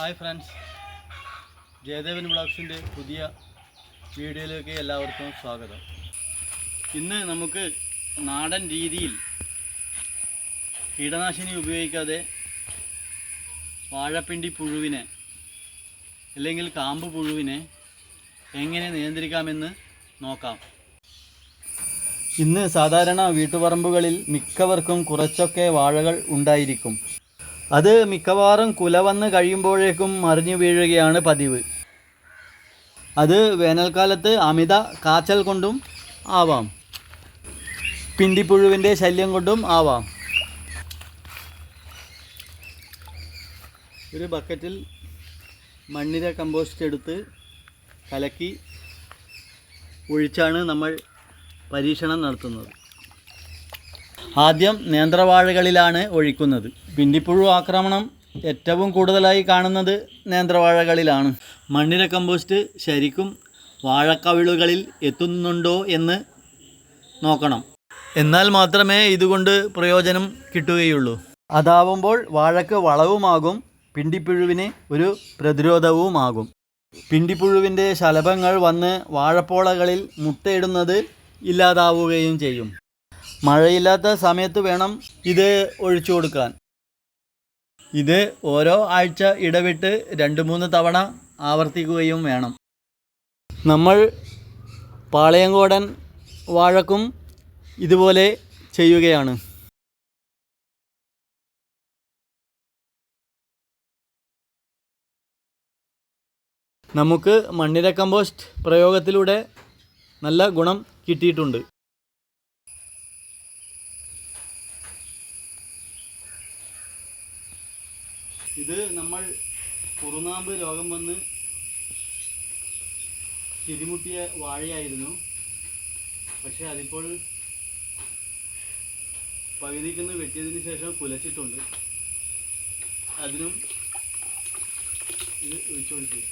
Hi friends. Jayadevan ബ്ലോഗ്സിന്റെ പുതിയ വീഡിയോയിലേക്ക് എല്ലാവർക്കും സ്വാഗതം. ഇന്ന് നമുക്ക് നാടൻ രീതിയിൽ കീടനാശിനി ഉപയോഗിക്കാതെ വാഴപ്പിണ്ടി പുഴുവിനെ അല്ലെങ്കിൽ കാമ്പ് പുഴുവിനെ എങ്ങനെ നിയന്ത്രിക്കാമെന്ന് നോക്കാം. ഇന്ന് സാധാരണ വീട്ടുപറമ്പുകളിൽ മിക്കവർക്കും കുറച്ചൊക്കെ വാഴകൾ ഉണ്ടായിരിക്കും. അത് മിക്കവാറും കുല വന്ന് കഴിയുമ്പോഴേക്കും മറിഞ്ഞു വീഴുകയാണ് പതിവ്. അത് വേനൽക്കാലത്ത് അമിത കാച്ചൽ കൊണ്ടും ആവാം. പിണ്ടിപ്പുഴുവിന്റെ ശല്യം കൊണ്ടും ആവാം. ഒരു ബക്കറ്റിൽ മണ്ണിര കമ്പോസ്റ്റ് എടുത്ത് കലക്കി ഒഴിച്ചാണ് നമ്മൾ പരീക്ഷണം നടത്തുന്നത്. ആദ്യം നേന്ത്രവാഴകളിലാണ് ഒഴിക്കുന്നത്. പിണ്ടിപ്പുഴു ആക്രമണം ഏറ്റവും കൂടുതലായി കാണുന്നത് നേന്ത്രവാഴകളിലാണ്. മണ്ണിര കമ്പോസ്റ്റ് ശരിക്കും വാഴക്കവിളുകളിൽ എത്തുന്നുണ്ടോ എന്ന് നോക്കണം. എന്നാൽ മാത്രമേ ഇതുകൊണ്ട് പ്രയോജനം കിട്ടുകയുള്ളൂ. അതാവുമ്പോൾ വാഴക്ക് വളവുമാകും പിണ്ടിപ്പുഴുവിന് ഒരു പ്രതിരോധവുമാകും. പിണ്ടിപ്പുഴുവിന്റെ ശലഭങ്ങൾ വന്ന് വാഴപ്പോളകളിൽ മുട്ടയിടുന്നത് ഇല്ലാതാവുകയും ചെയ്യും. മഴയില്ലാത്ത സമയത്ത് വേണം ഇത് ഒഴിച്ചു കൊടുക്കാൻ. ഇത് ഓരോ ആഴ്ച ഇടവിട്ട് രണ്ട് മൂന്ന് തവണ ആവർത്തിക്കുകയും വേണം. നമ്മൾ പാളയങ്കോടൻ വാഴക്കും ഇതുപോലെ ചെയ്യുകയാണ്. നമുക്ക് മണ്ണിര കമ്പോസ്റ്റ് പ്രയോഗത്തിലൂടെ നല്ല ഗുണം കിട്ടിയിട്ടുണ്ട്. ഇത് നമ്മൾ കുറുനാമ്പ് രോഗം വന്ന് തിരിമുട്ടിയ വാഴയായിരുന്നു. പക്ഷെ അതിപ്പോൾ പകുതിക്കുന്ന് വെട്ടിയതിന് ശേഷം കുലച്ചിട്ടുണ്ട്. അതിനും ഇത് ഒഴിച്ചു കൊടുക്കുക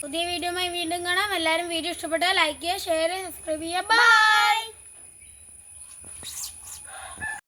പുതിയ വീഡിയോയുമായി വീണ്ടും കാണാം. എല്ലാവരും വീഡിയോ ഇഷ്ടപ്പെട്ടാൽ ലൈക്ക് ചെയ്യുക ഷെയർ ചെയ്യുക സബ്സ്ക്രൈബ് ചെയ്യുക. ബൈ